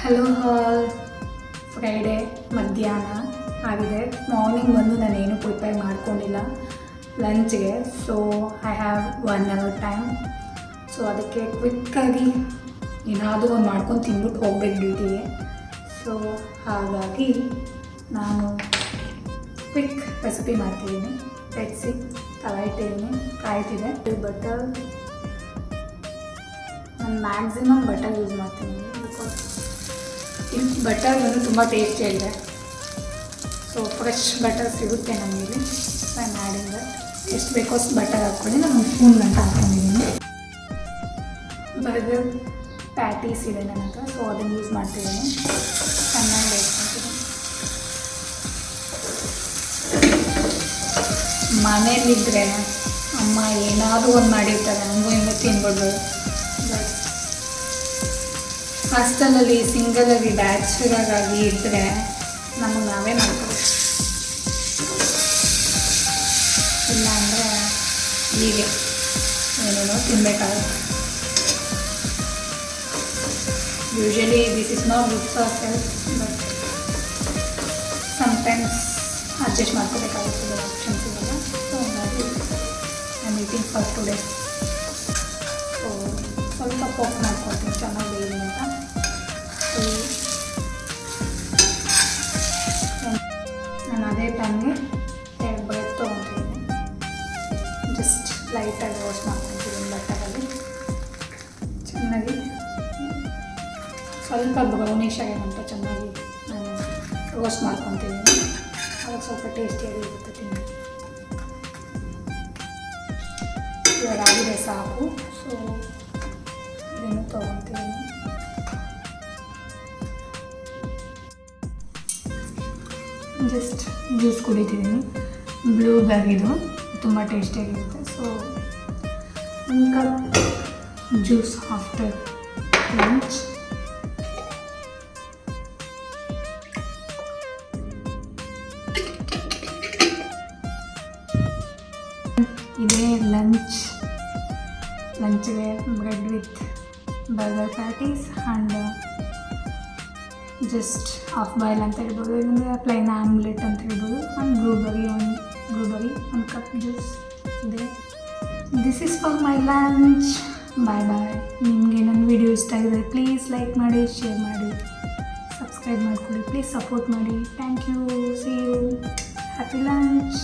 Hello ಹಾಲ್ Friday ಮಧ್ಯಾಹ್ನ ಆಗಿದೆ. Morning ಬಂದು ನಾನೇನು ಪ್ರಿಪೇರ್ ಮಾಡ್ಕೊಂಡಿಲ್ಲ. ಲಂಚ್ಗೆ so I have one hour time so ಅದಕ್ಕೆ ಕ್ವಿಕ್ಕಾಗಿ ಏನಾದರೂ ಒಂದು ಮಾಡ್ಕೊಂಡು ತಿಂದ್ಬಿಟ್ಟು ಹೋಗ್ಬೇಕು ಡ್ಯೂಟಿಗೆ ಸೊ ಹಾಗಾಗಿ ನಾನು ಕ್ವಿಕ್ ರೆಸಿಪಿ ಮಾಡ್ತಿದ್ದೀನಿ. ಪೆಟ್ಸಿ ತವ ಕಾಯ್ತಿದೆ. ಬಟರ್ ನಾನು ಮ್ಯಾಕ್ಸಿಮಮ್ ಬಟರ್ ಯೂಸ್ ಮಾಡ್ತೀನಿ. ಬಟರ್ ಬಂದು ತುಂಬ ಟೇಸ್ಟಿಯಾಗಿದೆ ಸೊ ಫ್ರೆಶ್ ಬಟರ್ ಸಿಗುತ್ತೆ ನಮಗೆ. ಸೊ ಮಾಡಿಂದ ಎಷ್ಟು ಬೇಕೋ ಅಷ್ಟು ಬಟರ್ ಹಾಕ್ಕೊಂಡು ನಾನು ಸ್ಪೂನ್ ಗಂಟೆ ಹಾಕ್ಕೊಂಡಿದ್ದೀನಿ. ಬರ್ಗರ್ ಪ್ಯಾಟೀಸ್ ಇದೆ ನನ್ನ ಹತ್ರ. ಸೊ ಅದನ್ನು ಯೂಸ್ ಮಾಡ್ತಿದ್ದೀನಿ. ಚೆನ್ನಾಗಿ ಬೇಯಿಸ್ಕೊತೀನಿ. ಮನೇಲಿದ್ದರೆ ಅಮ್ಮ ಏನಾದರೂ ಒಂದು ಮಾಡಿರ್ತಾರೆ ಹಂಗೂ ಹಿಂಗೂ ತಿನ್ಬಿಡ್ಬೋದು. ಬಟ್ ಹಾಸ್ಟೆಲಲ್ಲಿ ಸಿಂಗಲಾಗಿ ಬ್ಯಾಚುಲರಾಗಿ ಇದ್ದರೆ ನಮಗೆ ನಾವೇ ಮಾಡ್ಕೋಬೇಕು ಇಲ್ಲ ಅಂದರೆ ಹೀಗೆ ಏನೇನೋ ತಿನ್ನಬೇಕಾಗುತ್ತೆ usually this is not good for but sometimes adjust ಮಾಡ್ಕೋಬೇಕಾಗುತ್ತೆ ಆಪ್ಷನ್ಸ್ ಇವಾಗ. ಸೊ ಹಾಗಾಗಿ I meeting for today so ಸ್ವಲ್ಪ ಪೋಪ್ ಮಾಡ್ಕೊಳ್ತೀನಿ ಚೆನ್ನಾಗಿ ಅಂತ. ನಾನು ಅದೇ ಟೈಮ್ಗೆ ಎರಡು ಬ್ರೆಡ್ ತೊಗೊತಿದ್ದೀನಿ ಜಸ್ಟ್ ಲೈಟಾಗಿ ವಾಶ್ ಮಾಡ್ಕೊತಿದ್ದೀನಿ ಬಟ್ಟೆಗಳಲ್ಲಿ ಚೆನ್ನಾಗಿ. ಸ್ವಲ್ಪ ಬ್ರೌನಿಶ್ ಆಗಿರುವಂಥ ಚೆನ್ನಾಗಿ ನಾನು ರೋಸ್ಟ್ ಮಾಡ್ಕೊತಿದ್ದೀನಿ ಅದಕ್ಕೆ ಸ್ವಲ್ಪ ಟೇಸ್ಟಿಯಾಗಿ ಇರುತ್ತೆ ತಿಂಡಿ ಇವಾಗ ಸಾಕು ಸೊ ಇದನ್ನು ತೊಗೊತೀನಿ. ಜಸ್ಟ್ ಜ್ಯೂಸ್ ಕುಡಿತಿದ್ದೀನಿ ಬ್ಲೂ ಬ್ಯಾಗಿದು ತುಂಬ ಟೇಸ್ಟಿಯಾಗಿರುತ್ತೆ ಸೊ ಒಂದು ಕಪ್ ಜ್ಯೂಸ್ ಆಫ್ಟರ್ ಲಂಚ್ ಇದೇ lunch ಲಂಚ್ಗೆ bread with burger patties and just half boil ಅಂತ ಹೇಳ್ಬೋದು. ಇಲ್ಲಾಂದರೆ ಪ್ಲೈನ್ ಆಮ್ಲೆಟ್ ಅಂತ ಹೇಳ್ಬೋದು. ಒಂದು ಬ್ಲೂಬೆರಿ ಒಂದು ಬ್ಲೂಬೆರಿ ಒಂದು ಕಪ್ ಜ್ಯೂಸ್ ಇದೆ. This is for my lunch bye bye ನಿಮಗೆ ನನ್ನ ವಿಡಿಯೋ ಇಷ್ಟ ಆಗಿದೆ ಪ್ಲೀಸ್ ಲೈಕ್ ಮಾಡಿ ಶೇರ್ ಮಾಡಿ. ಸಬ್ಸ್ಕ್ರೈಬ್ ಮಾಡಿಕೊಡಿ ಪ್ಲೀಸ್ ಸಪೋರ್ಟ್ ಮಾಡಿ. Thank you see you happy lunch